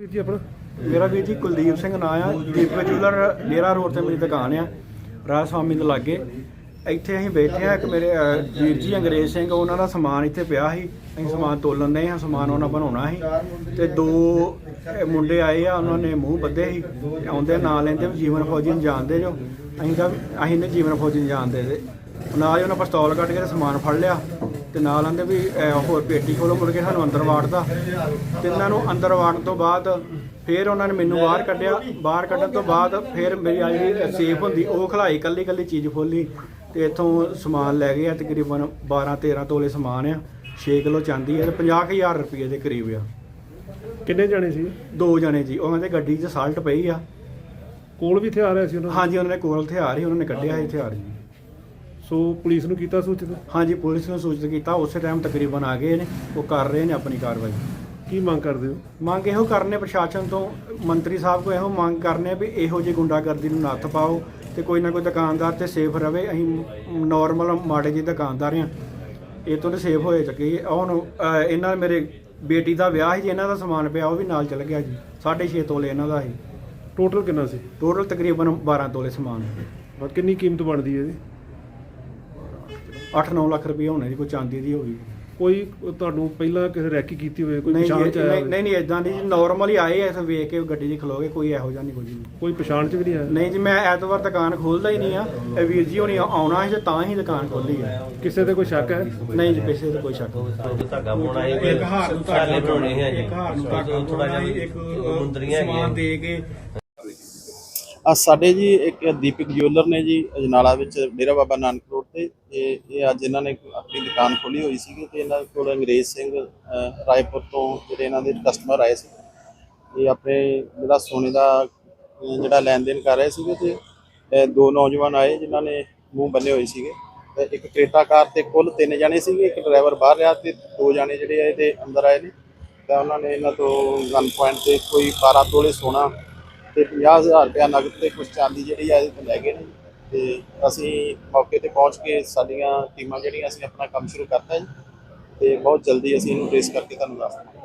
ਵੀਰ ਜੀ ਆਪਣਾ। ਮੇਰਾ ਵੀਰ ਜੀ ਕੁਲਦੀਪ ਸਿੰਘ ਨਾਂ ਆ। ਦੀਪਕ ਜੂਲਰ ਡੇਰਾ ਰੋਡ ਤੇ ਮੇਰੀ ਦੁਕਾਨ ਆ। ਰਾਜ ਸਵਾਮੀ ਦੇ ਲਾਗੇ। ਇੱਥੇ ਅਸੀਂ ਬੈਠੇ ਆ ਇੱਕ ਮੇਰੇ ਅਹ, ਵੀਰ ਜੀ ਅੰਗਰੇਜ਼ ਸਿੰਘ ਉਹਨਾਂ ਦਾ ਸਮਾਨ ਇੱਥੇ ਪਿਆ ਸੀ। ਅਸੀਂ ਸਮਾਨ ਤੋਲਣ ਦੇ ਹਾਂ ਸਮਾਨ ਉਹਨਾਂ ਬਣਾਉਣਾ ਸੀ। ਤੇ ਦੋ ਅਹ, ਮੁੰਡੇ ਆਏ ਆ ਉਹਨਾਂ ਨੇ ਮੂੰਹ ਬੱਧੇ ਸੀ। ਤੇ ਆਉਂਦੇ ਨਾਂ ਲੈਂਦੇ ਵੀ ਜੀਵਨ ਫੌਜੀ ਨੂੰ ਜਾਣਦੇ ਜੋ। ਅਸੀਂ ਤਾਂ ਅਸੀਂ ਨੇ ਜੀਵਨ ਫੌਜੀ ਨੂੰ ਜਾਣਦੇ। ਤੇ ਨਾਲ ਹੀ ਉਹਨਾਂ ਪਿਸਤੌਲ ਕੱਢ ਕੇ ਤੇ ਸਮਾਨ ਫੜ ਲਿਆ ਤੇ ਨਾਲ ਆਂਦੇ ਵੀ ਅਹ, ਹੋਰ ਪੇਟੀ ਖੋਲੋ ਮੁੜ ਕੇ ਸਾਨੂੰ ਅੰਦਰ ਵਾੜਦਾ ਤੇ ਇਹਨਾਂ ਨੂੰ ਅੰਦਰ ਵਾੜਨ ਤੋਂ ਬਾਅਦ ਫਿਰ ਉਹਨਾਂ ਨੇ ਮੈਨੂੰ ਬਾਹਰ ਕੱਢਿਆ। ਬਾਹਰ ਕੱਢਣ ਤੋਂ ਬਾਅਦ ਫਿਰ ਮੇਰੀ ਆ ਜਿਹੜੀ ਸੇਫ ਹੁੰਦੀ ਉਹ ਖਲਾਈ ਕੱਲੀ ਕੱਲੀ ਚੀਜ਼ ਖੋਲੀ ਤੇ ਇੱਥੋਂ ਸਮਾਨ ਲੈ ਗਏ ਆ ਤਕਰੀਬਨ 12 13 ਤੋਲੇ ਸਮਾਨ ਆ 6 ਕਿਲੋ ਚਾਂਦੀ ਆ ਤੇ 50000 ਰੁਪਏ ਦੇ ਕਰੀਬ ਆ। ਕਿੰਨੇ ਜਾਣੇ ਸੀ? ਦੋ ਜਣੇ ਜੀ ਉਹਨਾਂ ਦੇ ਗੱਡੀ 'ਚ ਸਾਲਟ ਪਈ ਆ। ਕੋਲ ਵੀ ਹਥਿਆਰ ਆਇਆ ਸੀ ਉਹਨਾਂ ਦੇ? ਹਾਂਜੀ ਉਹਨਾਂ ਨੇ ਕੋਲ ਹਥਿਆਰ ਹੀ ਉਹਨਾਂ ਨੇ ਕੱਢਿਆ ਸੀ ਹਥਿਆਰ ਜੀ। ਸੋ ਪੁਲਿਸ ਨੂੰ ਕੀਤਾ ਸੂਚਿਤ? ਹਾਂਜੀ ਪੁਲਿਸ ਨੂੰ ਸੂਚਿਤ ਕੀਤਾ। ਉਸੇ ਟਾਈਮ ਤਕਰੀਬਨ ਆ ਗਏ ਨੇ। ਉਹ ਕਰ ਰਹੇ ਨੇ ਆਪਣੀ ਕਾਰਵਾਈ। ਕੀ ਮੰਗ ਕਰਦੇ ਹੋ? ਮੰਗ ਇਹੋ ਕਰਨੇ ਪ੍ਰਸ਼ਾਸਨ ਤੋਂ ਮੰਤਰੀ ਸਾਹਿਬ ਕੋ ਇਹੋ ਮੰਗ ਕਰਨੇ ਵੀ ਇਹੋ ਜਿਹੀ ਗੁੰਡਾਗਰਦੀ ਨੂੰ ਨੱਥ ਪਾਓ ਤੇ ਕੋਈ ਨਾ ਕੋਈ ਦੁਕਾਨਦਾਰ ਤੇ ਸੇਫ ਰਵੇ। ਅਸੀਂ ਨਾਰਮਲ ਮਾੜੇ ਜਿਹੇ ਦੁਕਾਨਦਾਰ ਆ ਇਹ ਤੋਂ ਤੇ ਸੇਫ ਹੋਏ ਚੱਕੇ ਹੁਣ ਇਹਨਾਂ ਮੇਰੇ ਬੇਟੀ ਦਾ ਵਿਆਹ ਸੀ ਜੀ ਇਹਨਾਂ ਦਾ ਸਮਾਨ ਪਿਆ ਉਹ ਵੀ ਨਾਲ ਚਲ ਗਿਆ ਜੀ। 6.5 ਤੋਲੇ ਇਹਨਾਂ ਦਾ ਸੀ। ਟੋਟਲ ਕਿੰਨਾ ਸੀ? ਟੋਟਲ ਤਕਰੀਬਨ 12 ਤੋਲੇ ਸਮਾਨ। ਕਿੰਨੀ ਕੀਮਤ ਬਣਦੀ ਹੈ ਇਹਦੀ 8-9 ਲੱਖ ਰੁਪਏ ਹੋਣੇ ਜੀ ਕੋਈ ਚਾਂਦੀ ਦੀ ਹੋਈ ਕੋਈ ਤੁਹਾਨੂੰ ਪਹਿਲਾਂ ਕਿਸੇ ਰੈਕੀ ਕੀਤੀ ਹੋਵੇ ਕੋਈ ਨਹੀਂ ਪਛਾਣ ਚ ਆਇਆ ਨਹੀਂ ਹੋਵੇ? ਨਹੀਂ ਨਹੀਂ ਇਦਾਂ ਨਹੀਂ ਜੀ ਨਾਰਮਲ ਹੀ ਆਏ ਐ ਵੇਖ ਕੇ ਗੱਡੀ 'ਚ ਖਲੋਗੇ ਕੋਈ ਇਹੋ ਜਿਹਾ ਨਹੀਂ ਕੁਝ ਕੋਈ ਪਛਾਣ ਚ ਵੀ ਨਹੀਂ ਆਇਆ? ਨਹੀਂ ਜੀ ਮੈਂ ਐਤਵਾਰ ਦੁਕਾਨ ਖੋਲਦਾ ਹੀ ਨਹੀਂ ਆ। ਇਹ ਵੀਰ ਜੀ ਹੋਣੀ ਆਉਣਾ ਸੀ ਤੇ ਤਾਂ ਹੀ ਦੁਕਾਨ ਖੋਲੀ ਆ। ਕਿਸੇ ਤੇ ਕੋਈ ਸ਼ੱਕ ਹੈ? ਨਹੀਂ ਜੀ ਪੈਸੇ ਤੇ ਕੋਈ ਸ਼ੱਕ ਨਹੀਂ। ਧਾਗਾ ਪਾਉਣਾ ਹੈ ਇੱਕ ਹਾਰ ਨੂੰ ਧਾਗਾ ਬਣਾਉਣੇ ਹੈ ਜੀ ਇੱਕ ਹਾਰ ਨੂੰ ਧਾਗਾ ਥੋੜਾ ਜਿਹਾ ਪਾਉਣਾ, ਇੱਕ ਅ, ਮੁੰਦਰੀਆਂ ਸਮਾਨ ਹੈਗੀਆਂ। ਦੇ ਕੇ ਆ ਸਾਡੇ ਜੀ ਇੱਕ ਦੀਪਕ ਜਿਊਲਰ ਨੇ ਜੀ ਅਜਨਾਲਾ ਵਿੱਚ ਡੇਰਾ ਬਾਬਾ ਨਾਨਕ ਰੋਡ ਤੇ ਤੇ ਇਹ ਅੱਜ ਇਹਨਾਂ ਨੇ ਆਪਣੀ ਦੁਕਾਨ ਖੋਲੀ ਹੋਈ ਸੀਗੀ ਤੇ ਇਹਨਾਂ ਕੋਲ ਅੰਗਰੇਜ਼ ਸਿੰਘ ਰਾਏਪੁਰ ਤੋਂ ਜਿਹੜੇ ਇਹਨਾਂ ਦੇ ਕਸਟਮਰ ਆਏ ਸੀ। ਇਹ ਆਪਣੇ ਜਿਹੜਾ ਸੋਨੇ ਦਾ ਜਿਹੜਾ ਲੈਣ ਦੇਣ ਕਰ ਰਹੇ ਸੀਗੇ ਤੇ ਦੋ ਨੌਜਵਾਨ ਆਏ ਜਿਨ੍ਹਾਂ ਨੇ ਮੂੰਹ ਬੰਨੇ ਹੋਏ ਸੀਗੇ। ਤੇ ਇੱਕ ਕ੍ਰੇਟਾ ਕਾਰ ਤੇ ਕੁੱਲ ਤਿੰਨ ਜਣੇ ਸੀਗੇ, ਇੱਕ ਡਰਾਈਵਰ ਬਾਹਰ ਰਿਹਾ ਤੇ ਦੋ ਜਣੇ ਜਿਹੜੇ ਆਏ ਤੇ ਅੰਦਰ ਆਏ ਨੇ। ਤਾਂ ਉਹਨਾਂ ਨੇ ਇਹਨਾਂ ਤੋਂ ਗਨ ਪੁਆਇੰਟ ਤੇ ਕੋਈ 12 ਤੋਲੇ ਸੋਨਾ ਤੇ 50000 ਰੁਪਇਆ ਨਗਦ ਤੇ ਕੁਝ ਚਾਂਦੀ ਜਿਹੜੀ ਆ ਇਹ ਤੋਂ ਲੈ ਗਏ ਨੇ। ਤੇ ਅਸੀਂ ਮੌਕੇ ਤੇ ਪਹੁੰਚ ਕੇ ਸਾਡੀਆਂ ਟੀਮਾਂ ਜਿਹੜੀਆਂ, ਅਸੀਂ ਆਪਣਾ ਕੰਮ ਸ਼ੁਰੂ ਕਰਤਾ ਜੀ। ਤੇ ਬਹੁਤ ਜਲਦੀ ਅਸੀਂ ਇਹਨੂੰ ਟ੍ਰੇਸ ਕਰਕੇ ਤੁਹਾਨੂੰ ਦੱਸ ਦਾਂਗੇ।